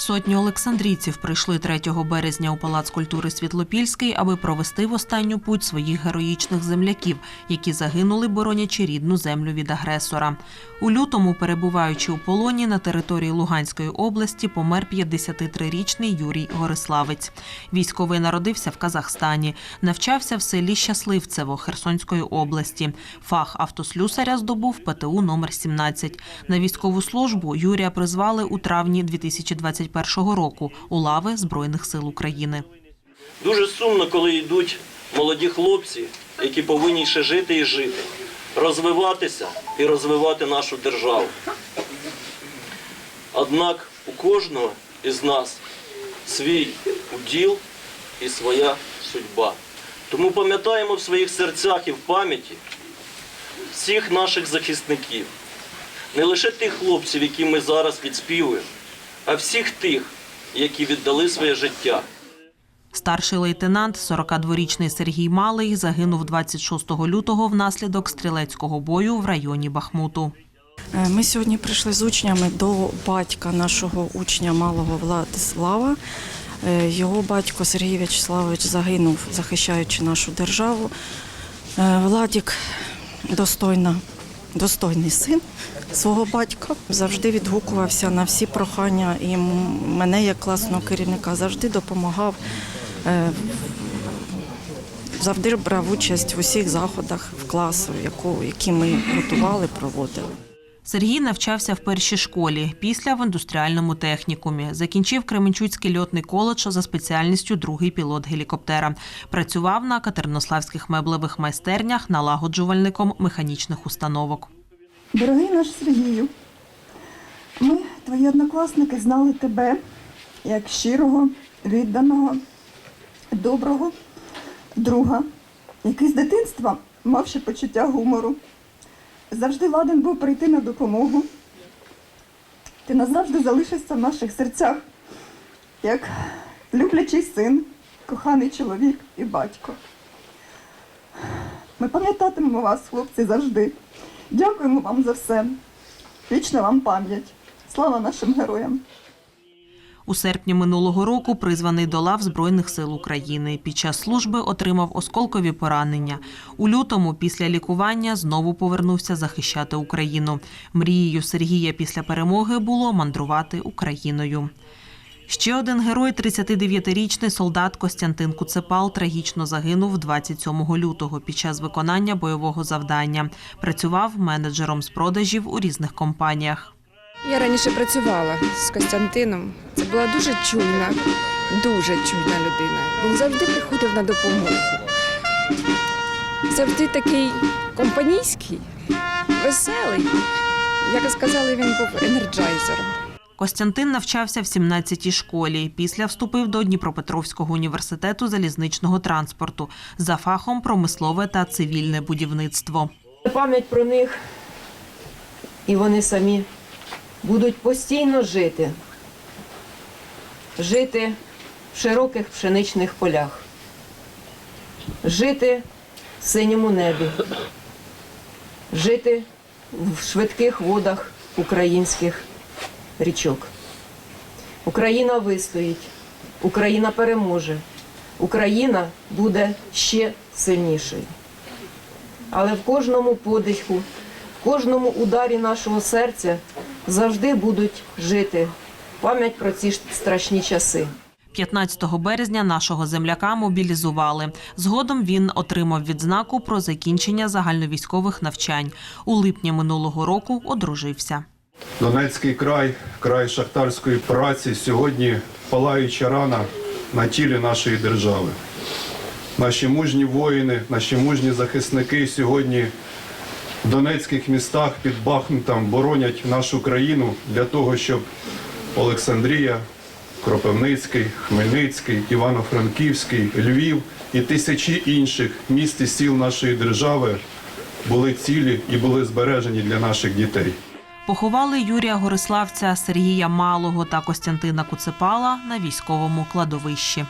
Сотні олександрійців прийшли 3 березня у Палац культури Світлопільський, аби провести в останню путь своїх героїчних земляків, які загинули, боронячи рідну землю від агресора. У лютому, перебуваючи у полоні на території Луганської області, помер 53-річний Юрій Гориславець. Військовий народився в Казахстані, навчався в селі Щасливцево Херсонської області. Фах автослюсаря здобув ПТУ номер 17. На військову службу Юрія призвали у травні 2021 року у лави Збройних сил України. Дуже сумно, коли йдуть молоді хлопці, які повинні ще жити і жити, розвиватися і розвивати нашу державу. Однак у кожного із нас свій уділ і своя судьба. Тому пам'ятаємо в своїх серцях і в пам'яті всіх наших захисників, не лише тих хлопців, які ми зараз відспівуємо, а всіх тих, які віддали своє життя. Старший лейтенант, 42-річний Сергій Малий, загинув 26 лютого внаслідок стрілецького бою в районі Бахмуту. Е, Ми сьогодні прийшли з учнями до батька нашого учня малого Владислава. Е, Його батько Сергій В'ячеславович загинув, захищаючи нашу державу. Е, Владік достойна, достойний син свого батька. Завжди відгукувався на всі прохання і мене, як класного керівника, завжди допомагав. Е, Завжди брав участь в усіх заходах в класу, які ми готували, проводили. Сергій навчався в першій школі, після в індустріальному технікумі. Закінчив Кременчуцький льотний коледж за спеціальністю другий пілот гелікоптера. Працював на катеринославських меблевих майстернях налагоджувальником механічних установок. Дорогий наш Сергію, ми, твої однокласники, знали тебе як щирого, відданого, доброго друга, який з дитинства мав ще почуття гумору. Завжди ладен був прийти на допомогу. Ти назавжди залишишся в наших серцях, як люблячий син, коханий чоловік і батько. Ми пам'ятатимемо вас, хлопці, завжди. Дякуємо вам за все. Вічна вам пам'ять. Слава нашим героям! У серпні минулого року призваний до лав Збройних сил України. Під час служби отримав осколкові поранення. У лютому, після лікування, знову повернувся захищати Україну. Мрією Сергія після перемоги було мандрувати Україною. Ще один герой, 39-річний солдат Костянтин Куцепал, трагічно загинув 27 лютого під час виконання бойового завдання. Працював менеджером з продажів у різних компаніях. Я раніше працювала з Костянтином. Це була дуже чуйна, дуже чуйна людина. Він завжди приходив на допомогу. Завжди такий компанійський, веселий. Як сказали, він був енерджайзером. Костянтин навчався в 17-й школі. Після вступив до Дніпропетровського університету залізничного транспорту за фахом промислове та цивільне будівництво. Пам'ять про них, і вони самі будуть постійно жити, жити в широких пшеничних полях, жити в синьому небі, жити в швидких водах українських річок. Україна вистоїть, Україна переможе, Україна буде ще сильнішою. Але в кожному подиху, в кожному ударі нашого серця завжди будуть жити пам'ять про ці страшні часи. 15 березня нашого земляка мобілізували. Згодом він отримав відзнаку про закінчення загальновійськових навчань. У липні минулого року одружився. Донецький край, край шахтарської праці, сьогодні палаюча рана на тілі нашої держави. Наші мужні воїни, наші мужні захисники сьогодні донецьких містах під Бахмутом боронять нашу країну для того, щоб Олександрія, Кропивницький, Хмельницький, Івано-Франківський, Львів і тисячі інших міст і сіл нашої держави були цілі і були збережені для наших дітей. Поховали Юрія Гориславця, Сергія Малого та Костянтина Куцепала на військовому кладовищі.